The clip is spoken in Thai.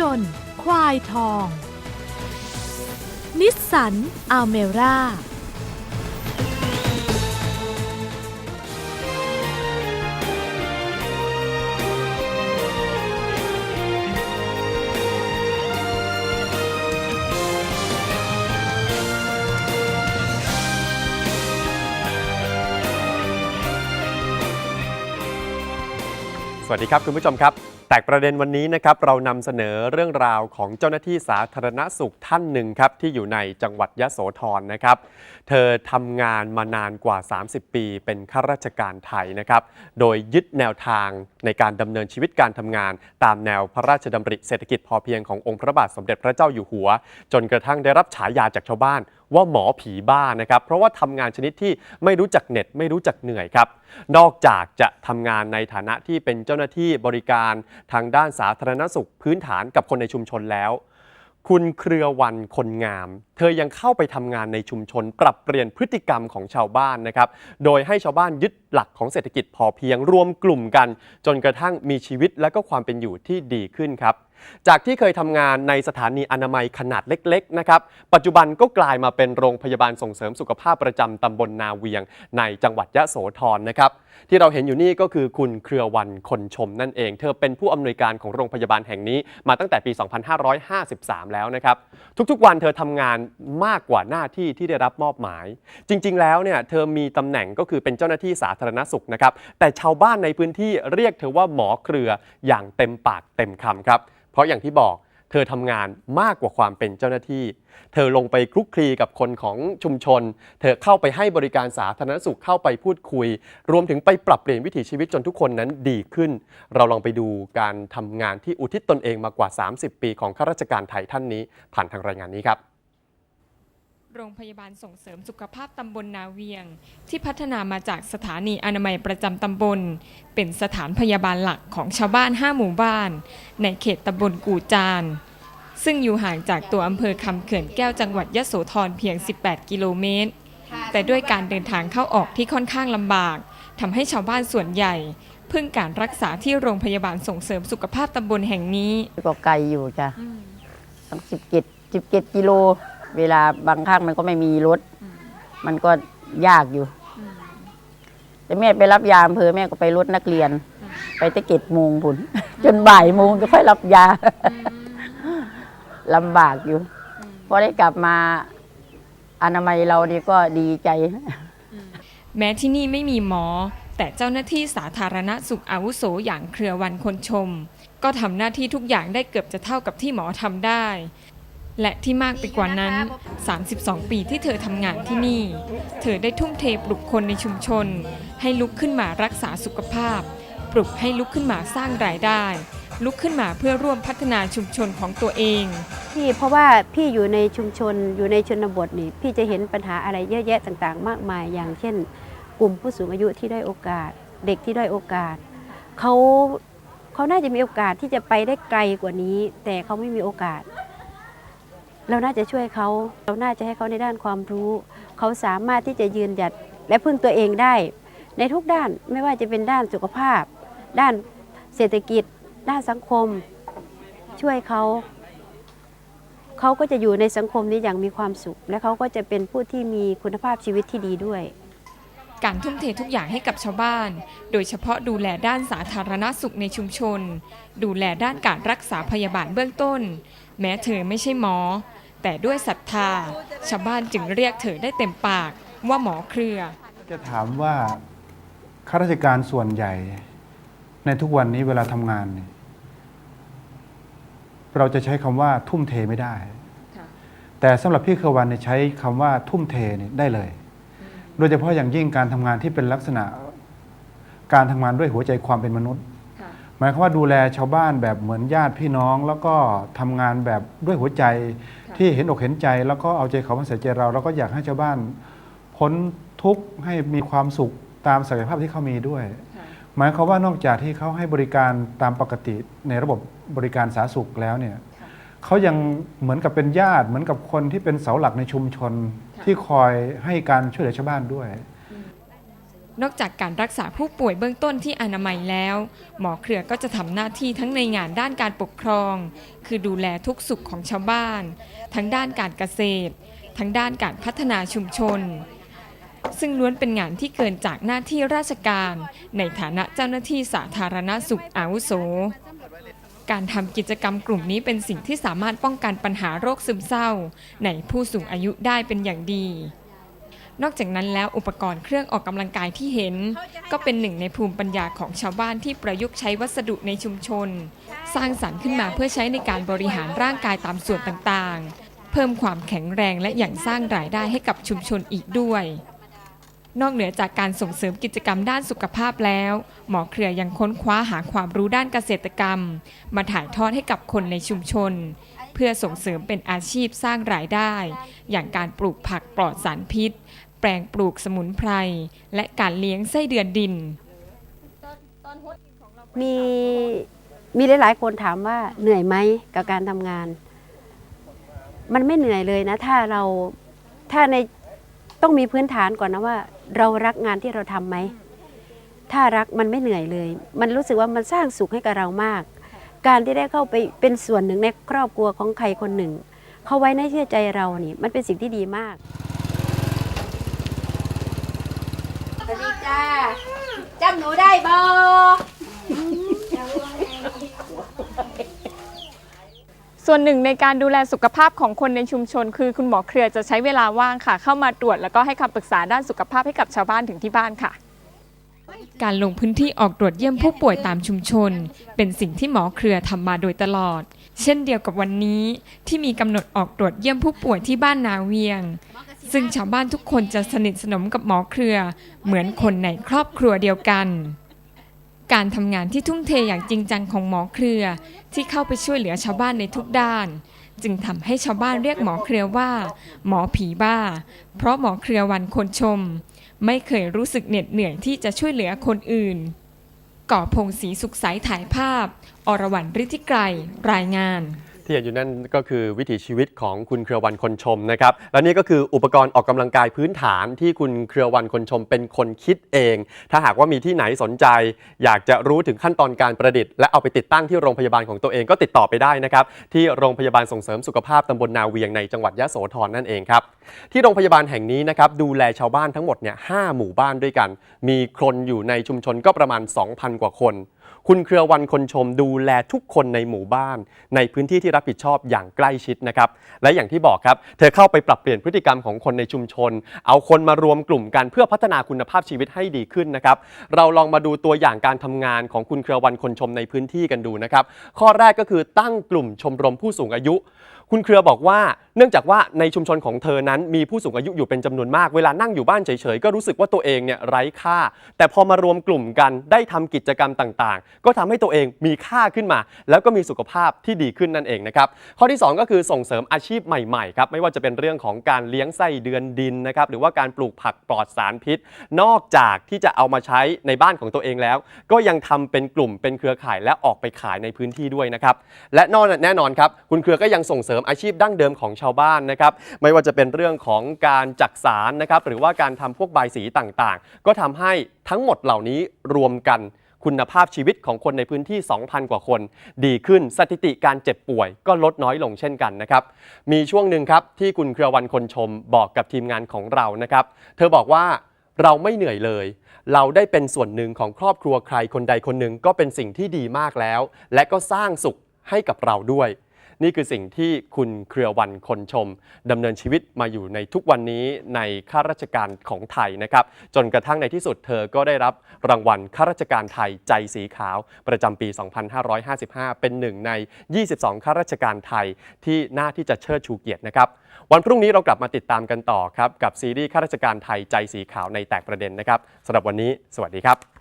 ยนต์ ควายทอง นิสสันอัลเมร่า สวัสดีครับคุณผู้ชมครับ แตกประเด็นวันนี้นะครับเรานำเสนอเรื่องราวของเจ้าหน้าที่สาธารณสุขท่านหนึ่งครับที่อยู่ในจังหวัดยะโสธรนะครับ เธอทำงานมานานกว่า 30 ปี เป็นข้าราชการไทยนะครับ โดยยึดแนวทางในการดำเนินชีวิตการทำงาน ตามแนวพระราชดำริเศรษฐกิจพอเพียงขององค์พระบาทสมเด็จพระเจ้าอยู่หัว จนกระทั่งได้รับฉายาจากชาวบ้าน ว่าหมอผีบ้านะครับ เพราะว่าทำงานชนิดที่ไม่รู้จักเหน็ดไม่รู้จักเหนื่อยครับ นอกจากจะทำงานในฐานะที่เป็นเจ้าหน้าที่บริการทางด้านสาธารณสุขพื้นฐานกับคนในชุมชนแล้ว คุณเครือวันคนงาม เธอยังเข้าไปทำงานในชุมชน ปรับเปลี่ยนพฤติกรรมของชาวบ้านนะครับ โดยให้ชาวบ้านยึดหลักของเศรษฐกิจพอเพียงรวมกลุ่มกัน จนกระทั่งมีชีวิตและก็ความเป็นอยู่ที่ดีขึ้นครับ จากที่เคยทำงานในสถานีอนามัยขนาดเล็กๆนะครับปัจจุบันก็กลายมาเป็นโรงพยาบาลส่งเสริมสุขภาพประจำตำบลนาเวียง ในจังหวัดยะโสธรนะครับที่เราเห็นอยู่นี่ก็คือคุณเครือวันคนชมนั่นเอง เธอเป็นผู้อำนวยการของโรงพยาบาลแห่งนี้มาตั้งแต่ปี 2553 แล้วนะครับทุกๆวันเธอทำงานมากกว่าหน้าที่ที่ได้รับมอบหมาย จริง ๆ แล้วเนี่ยเธอมีตำแหน่งก็คือเป็นเจ้าหน้าที่สาธารณสุขนะครับแต่ชาวบ้านในพื้นที่เรียกเธอว่าหมอเครืออย่างเต็มปากเต็มคำครับเพราะอย่างที่บอกเธอทำงานมากกว่าความเป็นเจ้าหน้าที่ เธอลงไปคลุกคลีกับคนของชุมชน เธอเข้าไปให้บริการสาธารณสุขเข้าไปพูดคุย รวมถึงไปปรับเปลี่ยนวิถีชีวิตจนทุกคนนั้นดีขึ้น เราลองไปดูการทำงานที่อุทิศตนเองมากว่า 30 ปีของข้าราชการไทยท่านนี้ ผ่านทางรายงานนี้ครับ โรงพยาบาลส่งเสริมสุขภาพตำบลนาเวียง ที่พัฒนามาจากสถานีอนามัยประจำตำบล เป็นสถานพยาบาลหลักของชาวบ้าน 5 หมู่บ้าน ในเขตตำบลกู่จาน ซึ่งอยู่ห่างจากตัวอำเภอคำเขื่อนแก้วจังหวัดยะโสธรเพียง 18 กิโลเมตร แต่ด้วยการเดินทางเข้าออกที่ค่อนข้างลำบากทำให้ชาวบ้านส่วนใหญ่ พึ่งการรักษาที่โรงพยาบาลส่งเสริมสุขภาพตำบลแห่งนี้ก็ไกลอยู่จ้ะสิบเจ็ดสิบเจ็ดกิโล เวลาบางครั้งมันก็ไม่มีรถ มันก็ยากอยู่ แต่แม่ไปรับยาอำเภอแม่ก็ไปรถนักเรียน ไปแตะเก็ดโมงพุ่นจนบ่ายโมงก็ค่อยรับยาลำบากอยู่พอได้กลับมาอนามัยเรานี่ก็ดีใจ แม้ที่นี่ไม่มีหมอ แต่เจ้าหน้าที่สาธารณสุขอาวุโสอย่างเครือวันคนชม ก็ทำหน้าที่ทุกอย่างได้เกือบจะเท่ากับที่หมอทำได้ และที่มากไปกว่านั้น 32 ปีที่เธอทำงานที่นี่ เธอได้ทุ่มเทปลุกคนในชุมชน ให้ลุกขึ้นมารักษาสุขภาพ ปลุกให้ลุกขึ้นมาสร้างรายได้ ลุกขึ้นมาเพื่อร่วมพัฒนาชุมชนของตัวเอง พี่เพราะว่าพี่อยู่ในชุมชนอยู่ในชนบทนี่พี่จะเห็นปัญหาอะไรเยอะแยะต่างๆ มากมาย อย่างเช่น กลุ่มผู้สูงอายุที่ได้โอกาส เด็กที่ได้โอกาสเขาเขาน่าจะมีโอกาสที่จะไปได้ไกลกว่านี้ แต่เขาไม่มีโอกาส เราน่าจะช่วยเขา เราน่าจะให้เขาในด้านความรู้ เขาสามารถที่จะยืนหยัดและพึ่งตัวเองได้ ในทุกด้านไม่ว่าจะเป็นด้านสุขภาพ ด้านเศรษฐกิจ ด้านสังคม ช่วยเขาเขาก็จะอยู่ในสังคมนี้อย่างมีความสุข และเขาก็จะเป็นผู้ที่มีคุณภาพชีวิตที่ดีด้วย การทุ่มเททุกอย่างให้กับชาวบ้าน โดยเฉพาะดูแลด้านสาธารณสุขในชุมชน ดูแลด้านการรักษาพยาบาลเบื้องต้น แม้เธอไม่ใช่หมอ แต่ด้วยศรัทธา ชาวบ้านจึงเรียกเธอได้เต็มปากว่าหมอเครือ จะถามว่าข้าราชการส่วนใหญ่ ในทุกวันนี้เวลาทำงานเนี่ยเราจะใช้คำว่าทุ่มเทไม่ได้ แต่สำหรับพี่เครือวันเนี่ยใช้คำว่าทุ่มเทเนี่ยได้เลย โดยเฉพาะอย่างยิ่งการทำงานที่เป็นลักษณะ การทำงานด้วยหัวใจความเป็นมนุษย์ หมายความว่าดูแลชาวบ้านแบบเหมือนญาติพี่น้อง แล้วก็ทำงานแบบด้วยหัวใจค่ะที่เห็นอกเห็นใจ แล้วก็เอาใจเขามาใส่ใจเรา แล้วก็อยากให้ชาวบ้านพ้นทุกข์ให้มีความสุขตามศักยภาพที่เขามีด้วย หมายความว่านอกจากที่เขาให้บริการตามปกติในระบบบริการสาธารณสุขแล้วเนี่ยเขายังเหมือนกับเป็นญาติเหมือนกับคนที่เป็นเสาหลักในชุมชนที่คอยให้การช่วยเหลือชาวบ้านด้วย นอกจากการรักษาผู้ป่วยเบื้องต้นที่อนามัยแล้ว หมอเครือก็จะทำหน้าที่ทั้งในงานด้านการปกครอง คือดูแลทุกสุขของชาวบ้าน ทั้งด้านการเกษตร ทั้งด้านการพัฒนาชุมชน ซึ่งล้วนเป็นงานที่เกินจากหน้าที่ราชการ ในฐานะเจ้าหน้าที่สาธารณสุขอาวุโส การทำกิจกรรมกลุ่มนี้เป็นสิ่งที่สามารถป้องกันปัญหาโรคซึมเศร้า ในผู้สูงอายุได้เป็นอย่างดี นอกจากนั้นแล้วอุปกรณ์เครื่องออกกำลังกายที่เห็น ก็เป็นหนึ่งในภูมิปัญญาของชาวบ้านที่ประยุกต์ใช้วัสดุในชุมชน สร้างสรรค์ขึ้นมาเพื่อใช้ในการบริหารร่างกายตามส่วนต่างๆ เพิ่มความแข็งแรงและอย่างสร้างรายได้ให้กับชุมชนอีกด้วย นอกเหนือจากการส่งเสริมกิจกรรมด้านสุขภาพแล้ว หมอเครือยังค้นคว้าหาความรู้ด้านเกษตรกรรม มาถ่ายทอดให้กับคนในชุมชน เพื่อส่งเสริมเป็นอาชีพสร้างรายได้ อย่างการปลูกผักปลอดสารพิษ แปลงปลูกสมุนไพร และการเลี้ยงไส้เดือนดิน มีมีหลายๆคนถามว่าเหนื่อยไหมกับการทำงาน มันไม่เหนื่อยเลยนะ ถ้าเราถ้าในต้องมีพื้นฐานก่อนนะว่า เรารักงานที่เราทำไหมถ้ารักมันไม่เหนื่อยเลย มันรู้สึกว่ามันสร้างสุขให้กับเรามาก การที่ได้เข้าไปเป็นส่วนหนึ่งในครอบครัวของใครคนหนึ่ง เขาไว้ในเชื่อใจเรานี่มันเป็นสิ่งที่ดีมาก สวัสดีจ้าจำหนูได้บอส่วนหนึ่งในการดูแลสุขภาพของคนในชุมชน คือคุณหมอเครือจะใช้เวลาว่างค่ะ เข้ามาตรวจแล้วก็ให้คำปรึกษาด้านสุขภาพให้กับชาวบ้านถึงที่บ้านค่ะ การลงพื้นที่ออกตรวจเยี่ยมผู้ป่วยตามชุมชน เป็นสิ่งที่หมอเครือทำมาโดยตลอด เช่นเดียวกับวันนี้ที่มีกำหนดออกตรวจเยี่ยมผู้ป่วยที่บ้านนาเวียง ซึ่งชาวบ้านทุกคนจะสนิทสนมกับหมอเครือ เหมือนคนในครอบครัวเดียวกัน การทำงานที่ทุ่มเทอย่างจริงจังของหมอเครือ ที่เข้าไปช่วยเหลือชาวบ้านในทุกด้าน จึงทำให้ชาวบ้านเรียกหมอเครือว่า หมอผีบ้า เพราะหมอเครือวันคนชม ไม่เคยรู้สึกเหน็ดเหนื่อยที่จะช่วยเหลือคนอื่น ก่อพงศรีสุขใสถ่ายภาพ อรวรรณฤทธิไกรรายงาน ที่เห็นอยู่นั่นก็คือวิถีชีวิตของคุณเครือวันคนชมนะครับ และนี่ก็คืออุปกรณ์ออกกำลังกายพื้นฐานที่คุณเครือวันคนชมเป็นคนคิดเอง ถ้าหากว่ามีที่ไหนสนใจ อยากจะรู้ถึงขั้นตอนการประดิษฐ์และเอาไปติดตั้งที่โรงพยาบาลของตัวเองก็ติดต่อไปได้นะครับ ที่โรงพยาบาลส่งเสริมสุขภาพตำบลนาเวียงในจังหวัดยะโสธรนั่นเองครับที่โรงพยาบาลแห่งนี้นะครับดูแลชาวบ้านทั้งหมดเนี่ยหหมู่บ้านด้วยกัน มีคนอยู่ในชุมชนก็ประมาณ 2,000 กว่าคนคุณเครือวันคนชมดูแลทุกคนในหมู่บ้าน ในพื้นที่ที่รับผิดชอบอย่างใกล้ชิดนะครับ และอย่างที่บอกครับ เธอเข้าไปปรับเปลี่ยนพฤติกรรมของคนในชุมชน เอาคนมารวมกลุ่มกันเพื่อพัฒนาคุณภาพชีวิตให้ดีขึ้นนะครับ เราลองมาดูตัวอย่างการทำงานของคุณเครือวันคนชมในพื้นที่กันดูนะครับ ข้อแรกก็คือตั้งกลุ่มชมรมผู้สูงอายุ คุณเครือบอกว่าเนื่องจากว่าในชุมชนของเธอนั้นมีผู้สูงอายุอยู่เป็นจำนวนมากเวลานั่งอยู่บ้านเฉยๆ ก็รู้สึกว่าตัวเองเนี่ยไร้ค่า แต่พอมารวมกลุ่มกันได้ทำกิจกรรมต่างๆ ก็ทำให้ตัวเองมีค่าขึ้นมา แล้วก็มีสุขภาพที่ดีขึ้นนั่นเองนะครับข้อที่ 2 ก็คือส่งเสริมอาชีพใหม่ๆครับไม่ว่าจะเป็นเรื่องของการเลี้ยงไส้เดือนดินนะครับหรือว่าการปลูกผักปลอดสารพิษ นอกจากที่จะเอามาใช้ในบ้านของตัวเองแล้ว ก็ยังทำเป็นกลุ่มเป็นเครือข่ายและออกไปขายในพื้นที่ด้วยนะครับและนอนแน่นอนครับคุณเครือก็ยังส่งเสริมอาชีพดั้งเดิมของชาวบ้านนะครับไม่ว่าจะเป็นเรื่องของการจักสารนะครับหรือว่าการทำพวกใบสีต่างๆ ก็ทำให้ทั้งหมดเหล่านี้รวมกันคุณภาพชีวิตของคนในพื้นที่ 2,000 กว่าคน ดีขึ้นสถิติการเจ็บป่วย ก็ลดน้อยลงเช่นกันนะครับ มีช่วงหนึ่งครับที่คุณเครือวันคนชมบอกกับทีมงานของเรานะครับ เธอบอกว่าเราไม่เหนื่อยเลย เราได้เป็นส่วนหนึ่งของครอบครัวใครคนใดคนหนึ่งก็เป็นสิ่งที่ดีมากแล้ว และก็สร้างสุขให้กับเราด้วย นี่คือสิ่งที่คุณเครือวันคนชมดำเนินชีวิตมาอยู่ในทุกวันนี้ในข้าราชการของไทยนะครับ จนกระทั่งในที่สุดเธอก็ได้รับรางวัลข้าราชการไทยใจสีขาว ประจำปี 2555 เป็นหนึ่งใน 22 ข้าราชการไทยที่น่าที่จะเชิดชูเกียรตินะครับวันพรุ่งนี้เรากลับมาติดตามกันต่อครับ กับซีรีส์ข้าราชการไทยใจสีขาวในแตกประเด็นนะครับสำหรับวันนี้ สวัสดีครับ